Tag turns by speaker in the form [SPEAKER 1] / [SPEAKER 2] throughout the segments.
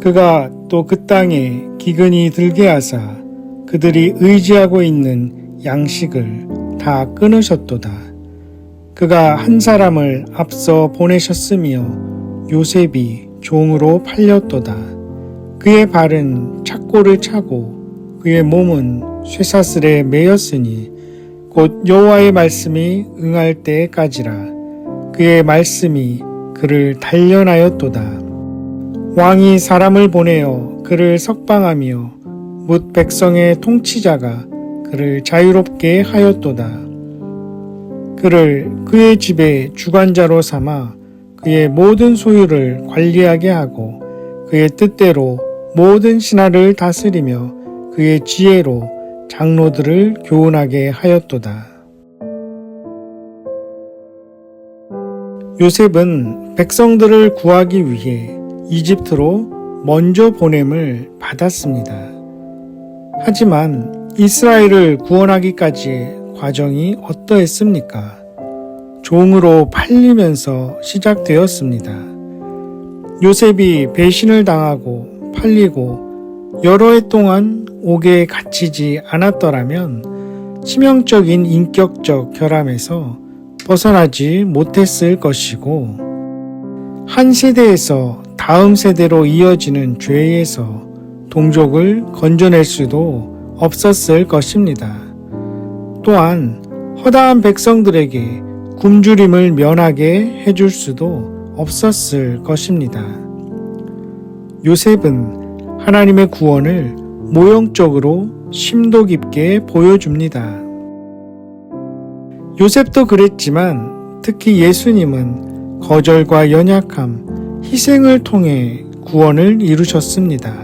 [SPEAKER 1] 그가 또 그 땅에 기근이 들게 하사 그들이 의지하고 있는 양식을 다 끊으셨도다. 그가 한 사람을 앞서 보내셨으며 요셉이 종으로 팔렸도다. 그의 발은 착고를 차고 그의 몸은 쇠사슬에 매였으니 곧 여호와의 말씀이 응할 때까지라 그의 말씀이 그를 단련하였도다. 왕이 사람을 보내어 그를 석방하며 묻 백성의 통치자가 그를 자유롭게 하였도다. 그를 그의 집의 주관자로 삼아 그의 모든 소유를 관리하게 하고 그의 뜻대로 모든 신하를 다스리며 그의 지혜로 장로들을 교훈하게 하였도다. 요셉은 백성들을 구하기 위해 이집트로 먼저 보냄을 받았습니다. 하지만 이스라엘을 구원하기까지의 과정이 어떠했습니까? 종으로 팔리면서 시작되었습니다. 요셉이 배신을 당하고 팔리고 여러 해 동안 옥에 갇히지 않았더라면 치명적인 인격적 결함에서 벗어나지 못했을 것이고 한 세대에서 다음 세대로 이어지는 죄에서 동족을 건져낼 수도 없었을 것입니다. 또한 허다한 백성들에게 굶주림을 면하게 해줄 수도 없었을 것입니다. 요셉은 하나님의 구원을 모형적으로 심도 깊게 보여줍니다. 요셉도 그랬지만 특히 예수님은 거절과 연약함, 희생을 통해 구원을 이루셨습니다.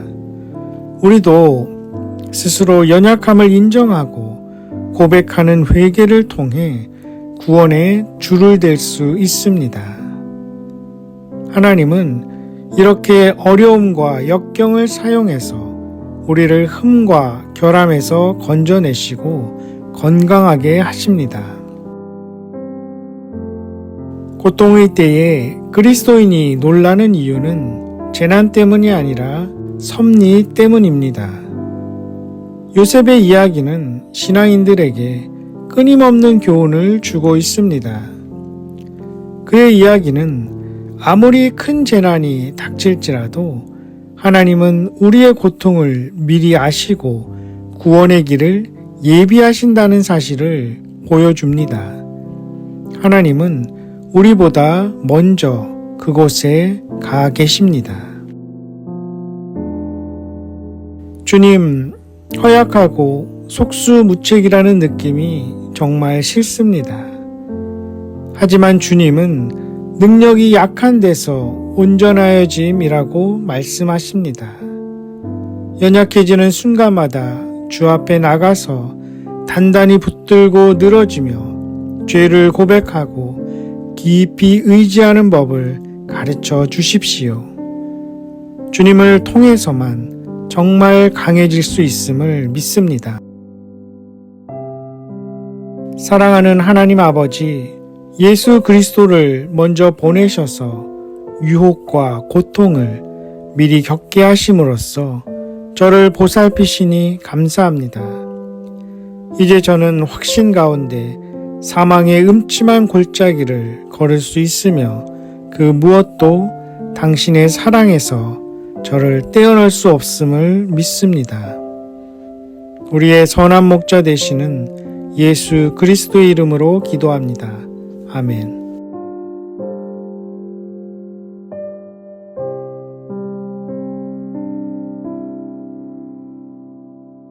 [SPEAKER 1] 우리도 스스로 연약함을 인정하고 고백하는 회개를 통해 구원의 줄을 댈 수 있습니다. 하나님은 이렇게 어려움과 역경을 사용해서 우리를 흠과 결함에서 건져내시고 건강하게 하십니다. 고통의 때에 그리스도인이 놀라는 이유는 재난 때문이 아니라 섭리 때문입니다. 요셉의 이야기는 신앙인들에게 끊임없는 교훈을 주고 있습니다. 그의 이야기는 아무리 큰 재난이 닥칠지라도 하나님은 우리의 고통을 미리 아시고 구원의 길을 예비하신다는 사실을 보여줍니다. 하나님은 우리보다 먼저 그곳에 가 계십니다. 주님, 허약하고 속수무책이라는 느낌이 정말 싫습니다. 하지만 주님은 능력이 약한 데서 온전하여짐이라고 말씀하십니다. 연약해지는 순간마다 주 앞에 나가서 단단히 붙들고 늘어지며 죄를 고백하고 깊이 의지하는 법을 가르쳐 주십시오. 주님을 통해서만 정말 강해질 수 있음을 믿습니다. 사랑하는 하나님 아버지, 예수 그리스도를 먼저 보내셔서 유혹과 고통을 미리 겪게 하심으로써 저를 보살피시니 감사합니다. 이제 저는 확신 가운데 사망의 음침한 골짜기를 걸을 수 있으며 그 무엇도 당신의 사랑에서 저를 떼어낼 수 없음을 믿습니다. 우리의 선한 목자 되시는 예수 그리스도의 이름으로 기도합니다. 아멘.